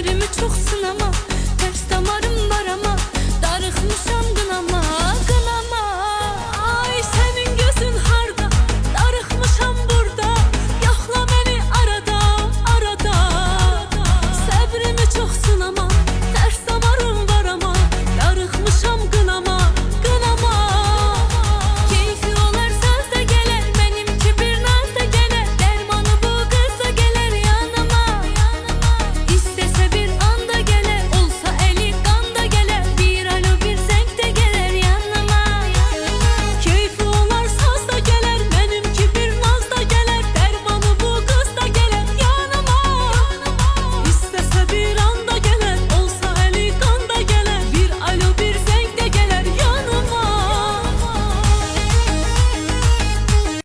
Sabrımı çok sınama